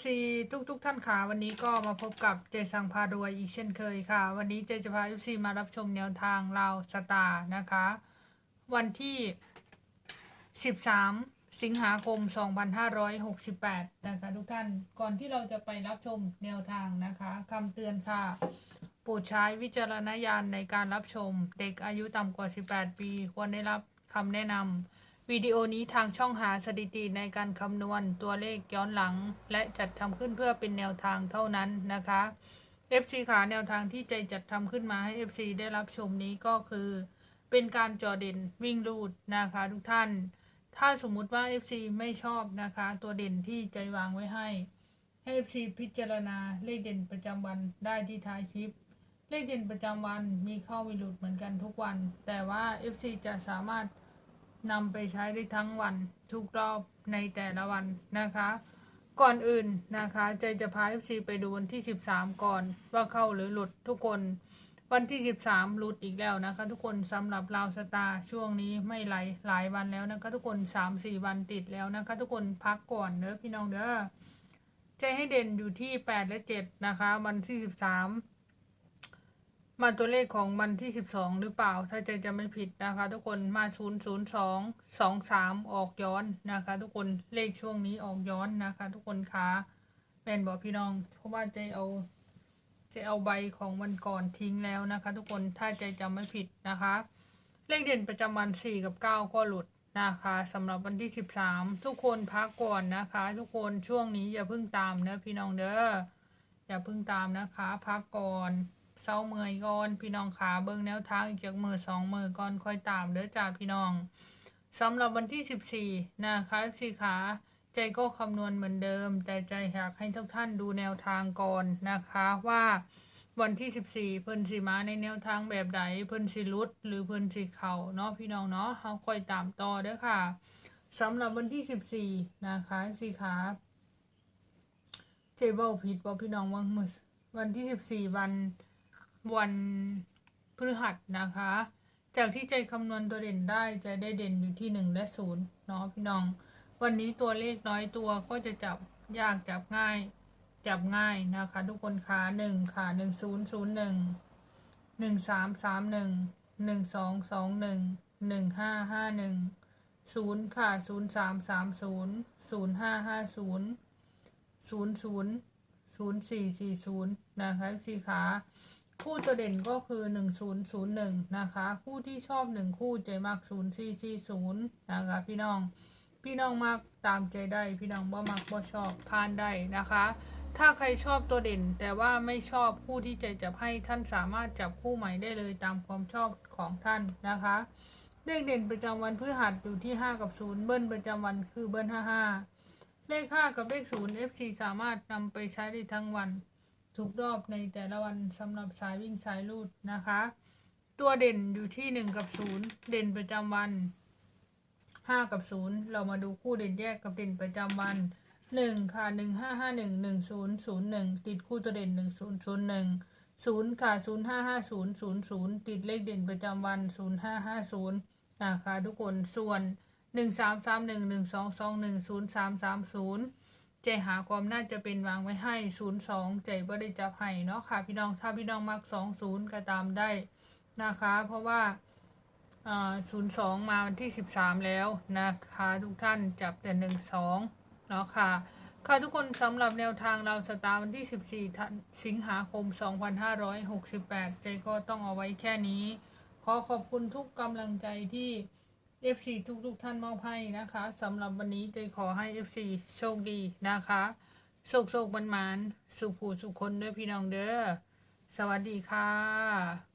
FC ทุกทุกๆท่านค่ะวันนี้ก็มาพบกับเจสังพารวยอีกเช่นเคยค่ะ วันนี้เจจะพา FC มารับชมแนวทางลาสตาร์นะคะ วันที่ 13 สิงหาคม 2568 นะคะ ทุกท่านก่อนที่เราจะไปรับชมแนวทางนะคะคำเตือนค่ะโปรดใช้วิจารณญาณในการรับชม เด็กอายุต่ำกว่า 18 ปี ควรได้รับคำแนะนำ วิดีโอนี้ทางช่องหาสถิติในการคำนวณตัวเลขย้อนหลัง และจัดทำขึ้นเพื่อเป็นแนวทางเท่านั้นนะคะ FC ขาแนวทางที่ใจจัดทำขึ้นมาให้ FC ได้รับชมนี้ก็คือ เป็นการจอเด่นวิ่งรูดนะคะทุกท่าน ถ้าสมมุติว่า FC ไม่ชอบนะคะ ตัวเด่นที่ใจวางไว้ให้ให้ FC พิจารณาเลขเด่นประจำวันได้ที่ท้ายคลิป เลขเด่นประจำวันมีเข้าวิรุดเหมือนกันทุกวัน แต่ว่า FC จะสามารถ นำไปใช้ได้ทั้งวันทุกรอบในแต่ละวันนะคะ ก่อนอื่นนะคะใจจะพา FC ไปดูวันที่ 13 ก่อนว่าเข้าหรือหลุดทุกคนวันที่ 13 หลุดอีกแล้วนะคะ ทุกคนสำหรับลาวสตาช่วงนี้ไม่ไหลหลายวันแล้วนะคะ ทุกคน 3-4 วันติดแล้วนะคะ ทุกคนพักก่อนเด้อพี่น้องเด้อใจให้เด่นอยู่ที่ 8 และ 7 นะคะ วันที่ 13 มาตัวเลขของวันที่ 12 หรือเปล่า ถ้าใจจะไม่ผิดนะคะ ทุกคนมา 0 0 2 2 3 ออกย้อนนะคะ ทุกคนเลขช่วงนี้ออกย้อนนะคะ ทุกคนคะเป็นบอกพี่น้อง เพราะว่าใจเอาใจเอาใบของวันก่อนทิ้งแล้วนะคะ ทุกคนถ้าใจจำไม่ผิดนะคะ เลขเด่นประจำวัน 4 กับ 9 ก็หลุดนะคะสำหรับวันที่ 13 ทุกคนพักก่อนนะคะ ทุกคนช่วงนี้อย่าเพิ่งตามเนอะพี่น้องเด้ออย่าเพิ่งตามนะคะ พักก่อน เศร้าเมื่อยก่อนพี่น้องขาเบิ่งแนวทางอีกจากมือสองมือก่อนค่อยตามเด้อจ้าพี่น้องสำหรับวันที่ 14 นะคะสี่ขาใจก็คำนวณเหมือนเดิม แต่ใจอยากให้ทุกท่านดูแนวทางก่อนนะคะว่าวันที่ 14 เพิ่นสิมาในแนวทางแบบใดเพิ่นสิลุด หรือเพิ่นสิเข่าเนาะพี่น้องเนาะเฮาค่อยตามต่อเด้อค่ะสำหรับวันที่ 14 นะคะสี่ขาเจเบิลผิดบอกพี่น้องว่ามือวันที่ 14 วัน วันพฤหัสนะคะ จากที่ใจคำนวณตัวเด่นได้ใจได้เด่นอยู่ที่ 1 และ0เนาะพี่น้อง วันนี้ตัวเลขน้อยตัวก็จะจับยากจับง่าย จับง่ายนะคะ ทุกคนค่ะ1ค่ะ1001 1331 1221 1551 0ค่ะ0330 0550ศูนย์ศูนย์ศูนย์สี่สี่ศูนย์นะคะสี่ขา คู่ตัวเด่นก็คือหนึ่งศูนย์ศูนย์หนึ่งนะคะ คู่ที่ชอบหนึ่งคู่ใจมากศูนย์สี่สี่ศูนย์นะคะ พี่น้อง พี่น้องมากตามใจได้ พี่น้องบ่มักบ่ชอบพานได้นะคะ ถ้าใครชอบตัวเด่น แต่ว่าไม่ชอบคู่ที่ใจจับให้ท่านสามารถจับคู่ใหม่ได้เลยตามความชอบของท่านนะคะเลขเด่นประจำวันพฤหัสอยู่ที่ 5 กับ 0 เบิ้ลประจำวันคือเบิ้ล55 เลข 5 กับเลข0 FC สามารถนำไปใช้ได้ทั้งวัน ทุกรอบในแต่ละวันสำหรับสายวิ่งสายลูดนะคะ ตัวเด่นอยู่ที่ 1 กับ 0 เด่นประจำวัน 5 กับ 0 เรามาดูคู่เด่นแยกกับเด่นประจำวัน 1 ค่ะ 1 5 5 1 1 0 0 1 ติดคู่ตัวเด่น 1 0 0 1 0 ค่ะ 0 5 5 0 0 0 ติดเลขเด่นประจำวัน 0 5 5 0 นะคะทุกคนส่วน 1 3 3 1 1 2 2 1 0 3 3 0 ใจหาความน่าจะเป็นวางไว้ให้ศูนย์สองใจบ่ได้จับให้เนาะค่ะ พี่น้องถ้าพี่น้องมักสองศูนย์ก็ตามได้นะคะ เพราะว่าศูนย์สองมาวันที่สิบสามแล้วนะคะ ทุกท่านจับแต่หนึ่งสองเนาะค่ะค่ะทุกคนสำหรับแนวทางเราสตาร์วันที่ 14 สิงหาคม 2568 ใจก็ต้องเอาไว้แค่นี้ ขอขอบคุณทุกกำลังใจที่ FC ทุกทุกๆท่านมอบให้นะคะสำหรับวันนี้ใจขอให้ FC โชคดีนะคะโชคโชคบันมานสุขผู้สุขคนเด้อพี่น้องเด้อสวัสดีค่ะ